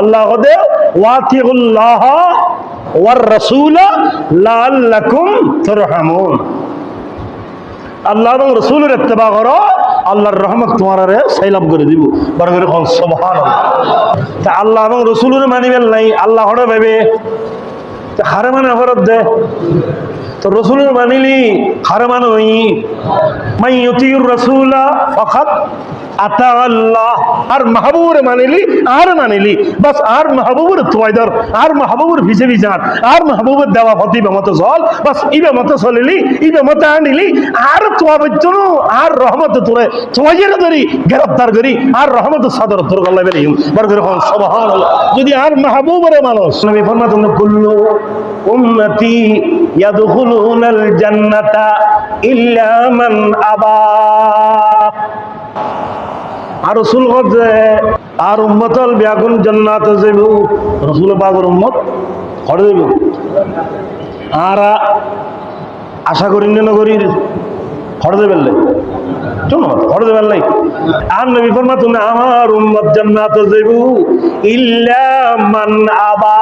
আল্লাহ ওয়াতিউল্লাহ war রাসূল লাআল্লাকুম তুরহামুন। আল্লাহ এবং রসুলের ইত্তেবা করো, আল্লাহর রহমত তোমার সাইলাভ করে দিব। বড় করে সুবহানাল্লাহ। তা আল্লাহ এবং রসুলের মানিবেন নাই, আল্লাহ হরে ভেবে। মানে ফরত দে। তো রসুলের মানিলি হারে মানে মাই রাসূলা ফাকাত আর মাহবুবের মানিলি, আর মানিলি। বাস আর মাহবুবের তোয়াইদর, আর মাহবুবের ভিজে ভিজান আর মাহবুবের দেওয়া ফতিবে মতো চল বাস ইবে মতো চলিলি ইবে মতো আনিলি, আর তোয়া বৈদ্যন আর রহমত তোরে তোয়াইয়ের ধরি গ্রেফতার করি, আর রহমত সাদর তোর গল্লা বেরি বড় করে সুবহানাল্লাহ। যদি আর মাহবুবের মানুষ, নবী ফরমাতুন, কুল্লু উম্মতি ইয়াদখুলুনাল জান্নাতা ইল্লা মান আবা। আর রসুল যে, আর উম্মতল ব্যাগুন জান্নাত যাইব। রসুল বাগর উম্মত করে দেব আর আশা করি নগরীর দেবেন লাই আর নবী ফরমা তুমি আমার উম্মত জান্নাত যাইব। ইল্লা মান আবা।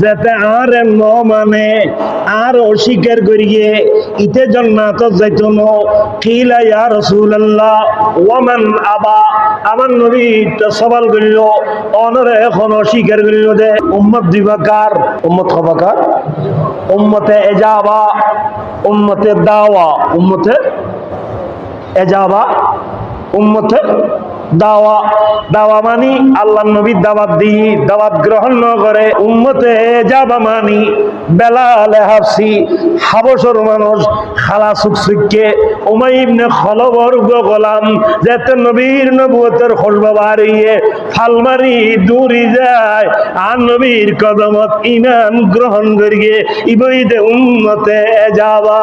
যেতে আর ন মানে আর অস্বীকার করিয়ে ইতে জন্নাত যাইত কিলা ইয়া রাসূলুল্লাহ, ওয়ামান আবা, আমার নবী সওয়াল করিল, অনরে এখন অস্বীকার করিল দে উম্মত দিবাকার, উম্মত হবাকার, উম্মতে এজাবা, উম্মতে দাওয়া, উম্মতে এজাবা, উম্মতে দাওয়া দাওয়া মানি, আল্লাহ নবীর দাওয়াত দি, দাওয়াত গ্রহণ ন করে উম্মতে যাবা মানি, বেলালে হাফসি হাবসর মানুষ, খালা সুকসুককে, উমাই ইবনে খলবর গোলাম, যেতে নবীর নবুয়তের খোঁজবা বাড়িয়ে, ফালমারি দূরি যায়, আর নবীর কদমত ইমান গ্রহণ করিয়ে ইবইদে উম্মতে যাবা।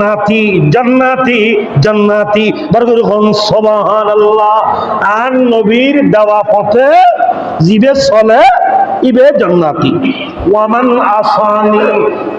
জন্নাতি, জান্নাতি জান্নাতি। বরগুর হন সুবহানাল্লাহ। আর নবীর দেওয়া পথে জিবে চলে, ইবে জান্নাতি। ওয়ামান আসানি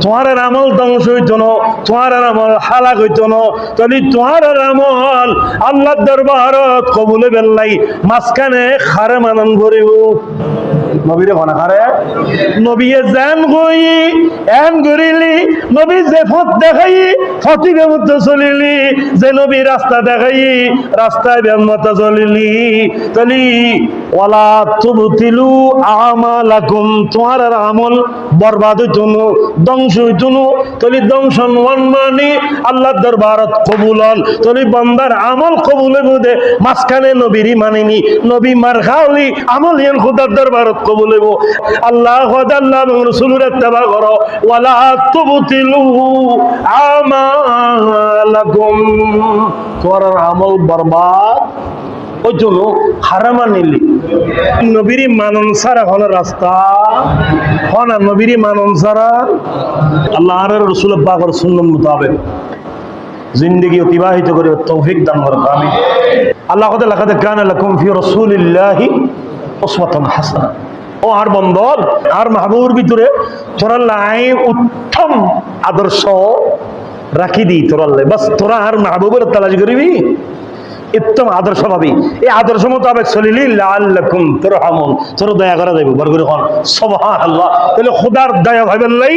তোমার আমল ধ্বংস হইত না, তোমার আমল হালাক হইত না। তাহলে তোমার আমল আল্লাহ দরবারত কবুলে বেল্লাই মাঝখানে খারে মানন করিব নবীরে করে নবীয়ে জান গই, এন গরিলি, নবী যে ফত দেখাই ফতি বেমত চলিলি, যে নবী রাস্তা দেখাই, রাস্তায় বেমত চলিলি। তলি, ওয়ালা তুবতিলু আমালাকুম, তোমার আমল বরবাদ হইতুনু, ধ্বংস হইতুনু। তলি ধ্বংসন ওয়ান মানি আল্লাহ দরবারত কবুলন। তলি, বান্দার আমল কবুলে বুদে মাঝখানে নবীরই মানিনি নবী মার খাওলি আমল ইয়ান খুদার দরবারত কবুল হইব। আল্লাহ আল্লাহ রসুলের ইত্তেবা করো। ওয়ালা তুবতিলু আমালাকুম। তোমার আমল ওই জন্য হারামা নিলি। মানন সারা হল রাস্তা। হনা নবীরি মানন সারা আল্লাহ রসুল সুন্নত মোতাবেক। জিন্দগি অতিবাহিত করে তৌফিক দান করো আমি আল্লাহ কথা লাকাতে কান লাকুম ফি রাসূলিল্লাহি হাসানা ও আর বন্দর আর মাহবুবের ভিতরে তোরা লাই উত্তম আদর্শ রাখি দি তোরাল লাই। বাস তোরা আর মাহবুবের তালাশ করিবি? উত্তম আদর্শ পাবি। এই আদর্শ মোতাবেক চলিলি লাল তুরহামুন। তোর দয়া করা যাইব। বার করে কোন আল্লাহ তাহলে খুদার দয়া ভাবেন লাই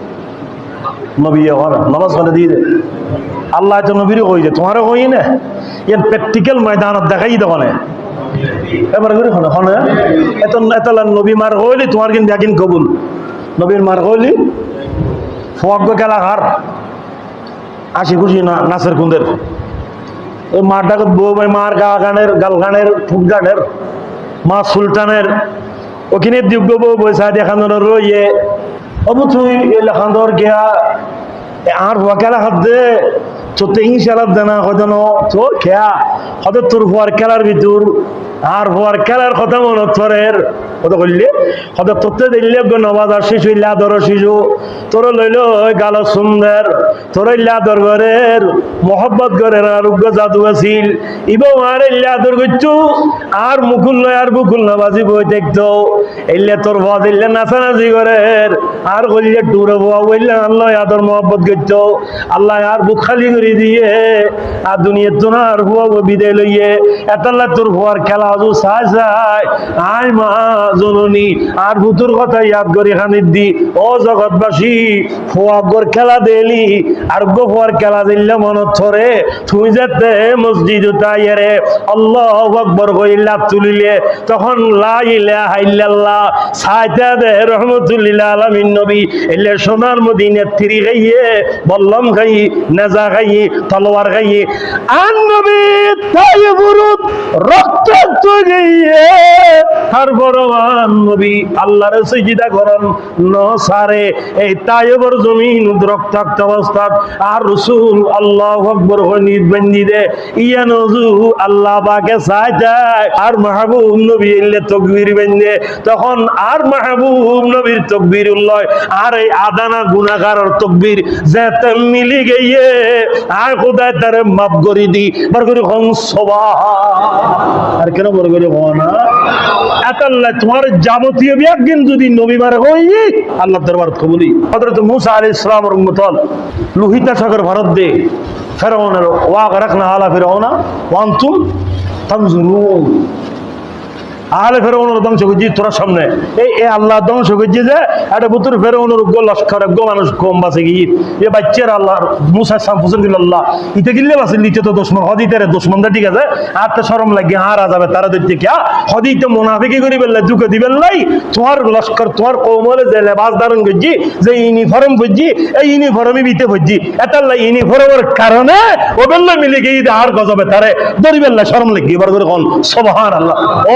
নবী নমাজ হন দিয়ে দে। আল্লাহ তো নবীরও কই যে, তোমারও কই না? প্র্যাকটিক্যাল ময়দানত দেখাই দেবো না এবার করে এত এত নবী মার হইলি তোমার কিন্তু একদিন কবুল। নবীর মার হইলি ফোয়াগ্য খেলা হার আশি খুশি না নাচের কুন্দের। ওই মার ডাকত বউ ভাই মার গা গানের, গাল গানের, ফুট গানের, মা সুলতানের। ওখানে দিব্য বউ বৈশা দেখানোর রইয়ে অবু তুই এই লেখানোর গিয়া আর খেলা হাত দে তোর তো ইংলিশ দেনা হয়তো তোর খেয়া হয়তো তোর হওয়ার খেলার ভিতর, আর হওয়ার খেলার কথা মনে তোরের কত করলি হয়তো তোরতে দিল্লি নবাজ আর শিশু ইল্লাদর শিশু, তোর লইল গাল সুন্দর, তোর ইল্লাদর ঘরের মোহব্বত ঘরের আরোগ্য জাদু আছিল। ইব আর ইল্লাদর করছু আর মুকুল লয় আর নবাজি বই দেখতো। এলে তোর ভাজ ইল্লে নাচানাচি ঘরের আর কইলে টুরে বাবা বললে আল্লাহ আদর মোহব্বত করতো। আল্লাহ আর বুক খালি করে দিয়ে আর দুনিয়ার তো আর হুয়া বিদায় লইয়ে এতাল্লা তোর হওয়ার খেলা আজু চাই চাই আই মা জননী, আর ভুতুর কথা ইয়াদ করি খানির দি। ও জগৎবাসী ফোয়াগর খেলা দেলি, আর গো ফোয়ার খেলা দিলে মনত ধরে তুই যেতে মসজিদ তাইয়ারে, আল্লাহ আকবর কইলা তুলিলে, তখন লা ইলাহা সাইতা দে আলামিন নবী, এলে সোনার তিরি গাইয়ে, বল্লম খাই নেজা তলোয়ার নবী তাই বড়বান নবী, আল্লাহর করেন ন সারে এই তাইবর জমিন রক্তাক্ত অবস্থাত, আর রসুল আল্লাহ আকবর হনিদ বন্দি দে ইয়া নজু আল্লাহ পাকে আর মাহবুব নবী এলে তকবীর বেন্দে তখন আর মাহবুব নবীর তকবীর উল্লয়, আর এই আদানা গুনাহগারের তকবীর যেতে মিলি গিয়ে আর খোদায় তার মাপ করি দি, বার করে হং সবা আর কেন বড় করে হওয়া না? এতাল্লাহ তোমার যাবতীয় বিয়াজ্ঞান যদি নবী মারে হই আল্লাহ দরবার কবুলি। হযরত মুসা আলাইহিস সালামের উম্মতল লোহিতা সাগর ভারত দে, ফেরাউনের ওয়াক রাখনা আলা ফেরাউনা ওয়ান্তুম তানজুরুন। আহলে ফেরাউনের ধ্বংস করছি তোরা সামনে। এই এ আল্লাহ ধ্বংস করছি যে একটা বুতুর ফেরাউনের উগ্র লস্কর উগ্র মানুষ কম বাঁচে গিয়ে। এ বাচ্চার আল্লাহ, মুসা সাম দিল আল্লাহ, ইতে গিলে বাঁচে নিচে তো দুশ্মন হদিতে রে দুশ্মনটা ঠিক আছে? আর তো সরম লাগে হারা যাবে, তারা দেখতে কে হদিতে মুনাফিকি করি বেললে, দুকে দিবেন লাই তোমার লস্কর, তোমার কৌমলে যে লেবাস ধারণ করছি, যে ইউনিফর্ম করছি এই ইউনিফর্মই বিতে ভরছি এটার লাই ইউনিফর্মের কারণে ও বেললে মিলে গিয়ে আর গজবে তারে দরিবেল্লা সরম লাগে, এবার করে কোন সবহান আল্লাহ ও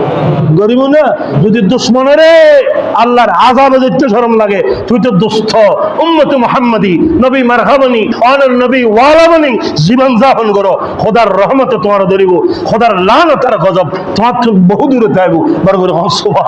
গরিব না, যদি দুশ্মনের আল্লাহর আজাবে দেখতে সরম লাগে, তুই তো দুস্থ। উম্মত মোহাম্মদি, নবী মারহামনি অনর নবী ওয়ালামনি জীবন যাপন করো। খোদার রহমতে তোমার ধরিব, খোদার লাল তার গজব তোমার বহু দূরে যাইব। বরগুর সুবাহ